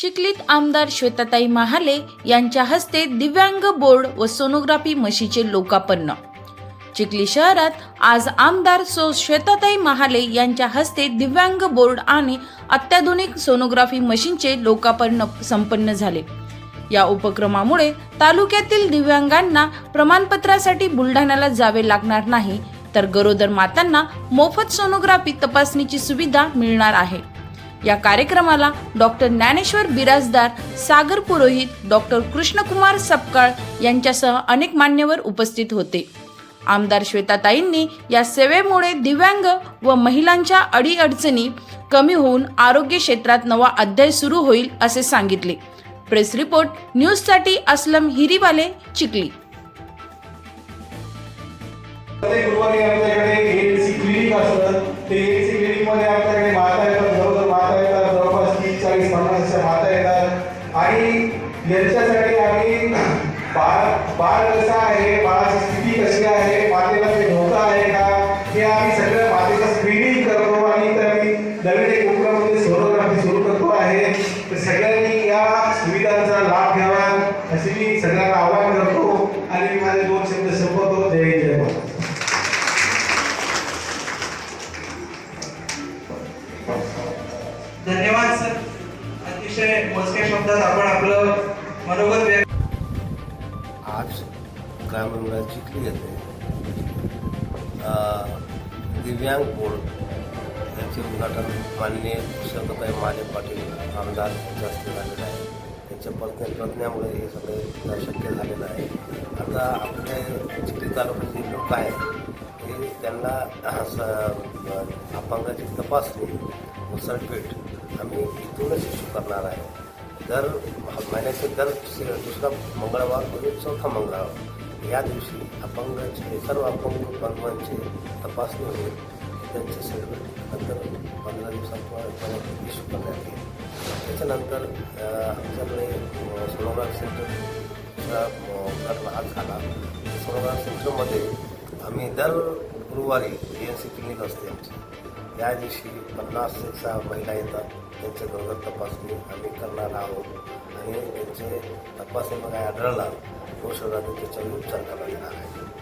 चिखलीत आमदार श्वेताताई महाले यांच्या हस्ते दिव्यांग बोर्ड व सोनोग्राफी मशीचे लोकार्पण. चिखली शहरात आज आमदार सो श्वेताताई महाले यांच्या हस्ते दिव्यांग बोर्ड आणि अत्याधुनिक सोनोग्राफी मशीनचे लोकार्पण संपन्न झाले. या उपक्रमामुळे तालुक्यातील दिव्यांगांना प्रमाणपत्रासाठी बुलढाण्याला जावे लागणार नाही तर गरोदर मातांना मोफत सोनोग्राफी तपासणीची सुविधा मिळणार आहे. या कार्यक्रमाला डॉक्टर ज्ञानेश्वर बिराजदार सागर पुरोहित डॉक्टर कृष्णकुमार सपकाळ यांच्यासह अनेक मान्यवर उपस्थित होते. आमदार श्वेताताईंनी या सेवेमुळे दिव्यांग व महिलांच्या अडीअडचणी कमी होऊन आरोग्य क्षेत्रात नवा अध्याय सुरू होईल असे सांगितले. प्रेस रिपोर्ट न्यूजसाठी असलम हिरीवाले चिखली. तीस माता येतात. आणि यांच्यासाठी आम्ही बाळ बाळ कसं आहे? बाळाची स्थिती कशी आहे? मातेला ते धोका आहे का? हे आम्ही सगळं मातेचं स्क्रीनिंग करतो आणि तर आम्ही नवीन एक उपक्रमामध्ये सोनोग्राफी सुरू करतो आहे. तर सगळ्यांनी या सुविधांचा लाभ घ्यावा अशी मी सगळ्यांना आवाहन करतो. आणि माझे दोन अतिशय मोजक्या शब्दात आपण आपलं मनोगत आज ग्रामरुग्णाची क्लिअर दिव्यांग बोर्ड यांचे उद्घाटन माननीय शरदताई माले पाटील आमदार यांच्या हस्ते झालेलं आहे. त्यांच्या प्रज्ञ प्रज्ञामुळे हे सगळे शक्य झालेलं आहे. आता आपले चिखली तालुक्यात लोक आहेत हे त्यांना स- अपंगाची तपासणी व सर्टिफिकेट आम्ही इथूनच इश्यू करणार आहे. दर महिन्याचे दर दुसरा मंगळवार म्हणजे चौथा मंगळवार. या दिवशी अपंगाचे सर्व अपंग बंधवांची तपासणी होईल. त्यांचे सर्टिफिकेट नंतर पंधरा दिवसात इश्यू करण्यात येईल. त्याच्यानंतर आमच्याकडे सोनोग्राफ सेंटर आज झाला. सोनोग्राफ सेंटरमध्ये आम्ही दर गुरुवारी ए एन सी क्लिनिक असते आमची. दिवशी पन्नास ते सहा महिला येतात. त्यांचे गरोदर तपासणी आम्ही करणार आहोत. आणि त्यांचे तपासणी तपासणीमध्ये आढळला औषधाने त्याच्यावर उपचार करण्यात येणार आहे.